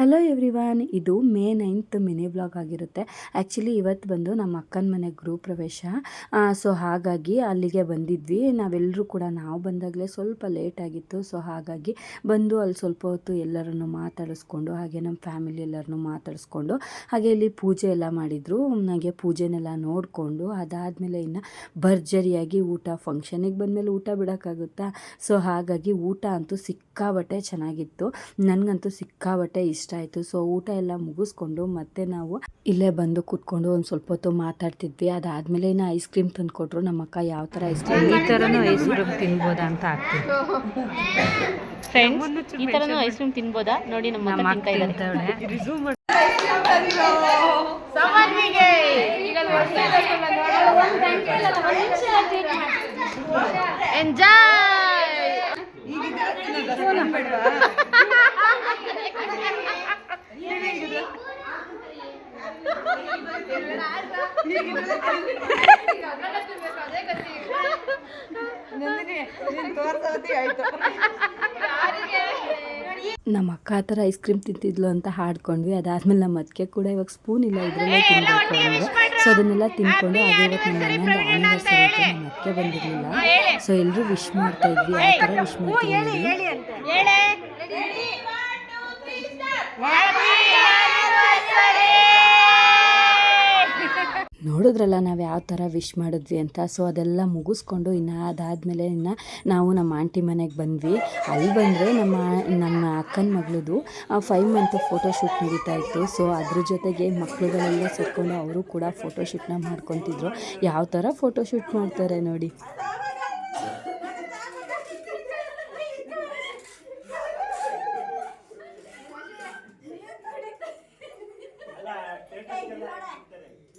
Hello everyone ಇದು May ninth mini blog ಆಗಿರುತ್ತೆ. Actually ಇವತ್ತು ಬಂದು ನಮ್ಮ ಅಕ್ಕನ ಮನೆ ಗೃಹ ಪ್ರವೇಶ. ಸೊ ಹಾಗಾಗಿ ಅಲ್ಲಿಗೆ ಬಂದಿದ್ವಿ. ನಾವೆಲ್ಲರೂ ಕೂಡ ನಾವು ಬಂದಾಗಲೇ ಸ್ವಲ್ಪ ಲೇಟ್ ಆಗಿತ್ತು. ಸೊ ಹಾಗಾಗಿ ಬಂದು ಅಲ್ಲಿ ಸ್ವಲ್ಪ ಹೊತ್ತು ಎಲ್ಲರನ್ನು ಮಾತಾಡಿಸ್ಕೊಂಡು, ಹಾಗೆ ನಮ್ಮ ಫ್ಯಾಮಿಲಿ ಎಲ್ಲರನ್ನು ಮಾತಾಡಿಸ್ಕೊಂಡು, ಹಾಗೆ ಇಲ್ಲಿ ಪೂಜೆ ಎಲ್ಲ ಮಾಡಿದರು. ಹಾಗೆ ಪೂಜೆನೆಲ್ಲ ನೋಡಿಕೊಂಡು, ಅದಾದಮೇಲೆ ಇನ್ನು ಭರ್ಜರಿಯಾಗಿ ಊಟ ಫಂಕ್ಷನಿಗೆ ಬಂದಮೇಲೆ ಊಟ ಬಿಡೋಕ್ಕಾಗುತ್ತಾ? ಸೊ ಹಾಗಾಗಿ ಊಟ ಅಂತೂ ಸಿಕ್ಕಾಬಟ್ಟೆ ಚೆನ್ನಾಗಿತ್ತು. ನನಗಂತೂ ಸಿಕ್ಕಾಬಟ್ಟೆ ಇಷ್ಟ ಆಯಿತು. ಸೊ ಊಟ ಎಲ್ಲ ಮುಗಿಸ್ಕೊಂಡು ಮತ್ತೆ ನಾವು ಇಲ್ಲೇ ಬಂದು ಕೂತ್ಕೊಂಡು ಒಂದು ಸ್ವಲ್ಪ ಹೊತ್ತು ಮಾತಾಡ್ತಿದ್ವಿ. ಅದಾದಮೇಲೆ ಇನ್ನು ಐಸ್ ಕ್ರೀಮ್ ತಂದು ಕೊಟ್ಟರು ನಮ್ಮ ಅಕ್ಕ ಯಾವ ಥರ ಐಸ್ ಕ್ರೀಮ್ ಈ ಥರನೂ ಐಸ್ ಕ್ರೀಮ್ ತಿನ್ಬೋದಾ ಅಂತ ಆಗ್ತೀವಿ ಫ್ರೆಂಡ್ಸ್ ಈ ಥರನೂ ಐಸ್ ಕ್ರೀಮ್ ತಿನ್ಬೋದಾ? ನೋಡಿ ನಮ್ಮ ನಮ್ಮ ಅಕ್ಕ ಅಕ್ಕ ತಿಂತಾ ಇದ್ದಾರೆ ತಿಂತವಳೆ ನಮ್ಮ ಅಕ್ಕ ಆ ಥರ ಐಸ್ ಕ್ರೀಮ್ ತಿಂತಿದ್ಲು ಅಂತ ಹಾಡ್ಕೊಂಡ್ವಿ. ಅದಾದ್ಮೇಲೆ ನಮ್ಮ ಅದಕ್ಕೆ ಕೂಡ ಇವಾಗ ಸ್ಪೂನ್ ಇಲ್ಲ ಇದ್ರಲ್ಲೇ ತಿನ್ಬೇಕು ಅಂದರೆ. ಸೊ ಅದನ್ನೆಲ್ಲ ತಿನ್ಕೊಂಡು ಅದೇ ಇವತ್ತು ನಮ್ಮ ಅಣ್ಣಂದು ಆನಿವರ್ಸರಿ ಇತ್ತು ನಮ್ಮ ಅದಕ್ಕೆ ಬಂದಿರಲಿಲ್ಲ. ಸೊ ಎಲ್ಲರೂ ವಿಶ್ ಮಾಡ್ತಾ ಇದ್ವಿ ಆ ಥರ ವಿಶ್ ಮಾಡ್ತೀವಿ ನೋಡಿದ್ರಲ್ಲ ನಾವು ಯಾವ ಥರ ವಿಶ್ ಮಾಡಿದ್ವಿ ಅಂತ. ಸೊ ಅದೆಲ್ಲ ಮುಗಿಸ್ಕೊಂಡು ಇನ್ನು ಅದಾದಮೇಲೆ ಇನ್ನು ನಾವು ನಮ್ಮ ಆಂಟಿ ಮನೆಗೆ ಬಂದ್ವಿ. ಅಲ್ಲಿ ಬಂದರೆ ನಮ್ಮ ನಮ್ಮ ಅಕ್ಕನ ಮಗಳದು ಫೈವ್ ಮಂತ್ ಫೋಟೋಶೂಟ್ ನಡೀತಾ ಇತ್ತು. ಸೊ ಅದ್ರ ಜೊತೆಗೆ ಮಕ್ಕಳುಗಳೆಲ್ಲ ಸೇರಿಕೊಂಡು ಅವರು ಕೂಡ ಫೋಟೋಶೂಟ್ನ ಮಾಡ್ಕೊತಿದ್ರು. ಯಾವ ಥರ ಫೋಟೋಶೂಟ್ ಮಾಡ್ತಾರೆ ನೋಡಿ.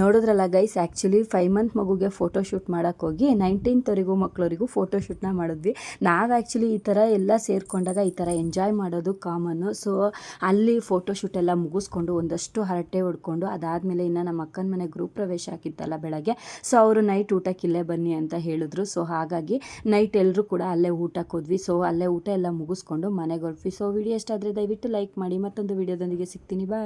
ನೋಡಿದ್ರಲ್ಲ ಗೈಸ್ ಆ್ಯಕ್ಚುಲಿ ಫೈವ್ ಮಂತ್ ಮಗುಗೆ ಫೋಟೋಶೂಟ್ ಮಾಡೋಕ್ಕೆ ಹೋಗಿ ನೈನ್ಟೀನ್ತ್ವರೆಗೂ ಮಕ್ಕಳವರಿಗೂ ಫೋಟೋಶೂಟ್ನ ಮಾಡಿದ್ವಿ. ನಾವು ಆ್ಯಕ್ಚುಲಿ ಈ ಥರ ಎಲ್ಲ ಸೇರಿಕೊಂಡಾಗ ಈ ಥರ ಎಂಜಾಯ್ ಮಾಡೋದು ಕಾಮನ್ನು ಸೊ ಅಲ್ಲಿ ಫೋಟೋ ಶೂಟ್ ಎಲ್ಲ ಮುಗಿಸ್ಕೊಂಡು ಒಂದಷ್ಟು ಹರಟೆ ಹೊಡ್ಕೊಂಡು ಅದಾದಮೇಲೆ ಇನ್ನು ನಮ್ಮ ಅಕ್ಕನ ಮನೆ ಗ್ರೂಪ್ ಪ್ರವೇಶ ಹಾಕಿತ್ತಲ್ಲ ಬೆಳಗ್ಗೆ ಸೊ ಅವರು ನೈಟ್ ಊಟಕ್ಕೆ ಇಲ್ಲೇ ಬನ್ನಿ ಅಂತ ಹೇಳಿದ್ರು. ಸೊ ಹಾಗಾಗಿ ನೈಟ್ ಎಲ್ಲರೂ ಕೂಡ ಅಲ್ಲೇ ಊಟಕ್ಕೆ ಹೋದ್ವಿ. ಸೊ ಅಲ್ಲೇ ಊಟ ಎಲ್ಲ ಮುಗಿಸ್ಕೊಂಡು ಮನೆಗೆ ಹೊರಟ್ವಿ. ಸೊ ವಿಡಿಯೋ ಎಷ್ಟಾದರೆ ದಯವಿಟ್ಟು ಲೈಕ್ ಮಾಡಿ, ಮತ್ತೊಂದು ವಿಡಿಯೋದೊಂದಿಗೆ ಸಿಗ್ತೀನಿ. ಬಾಯ್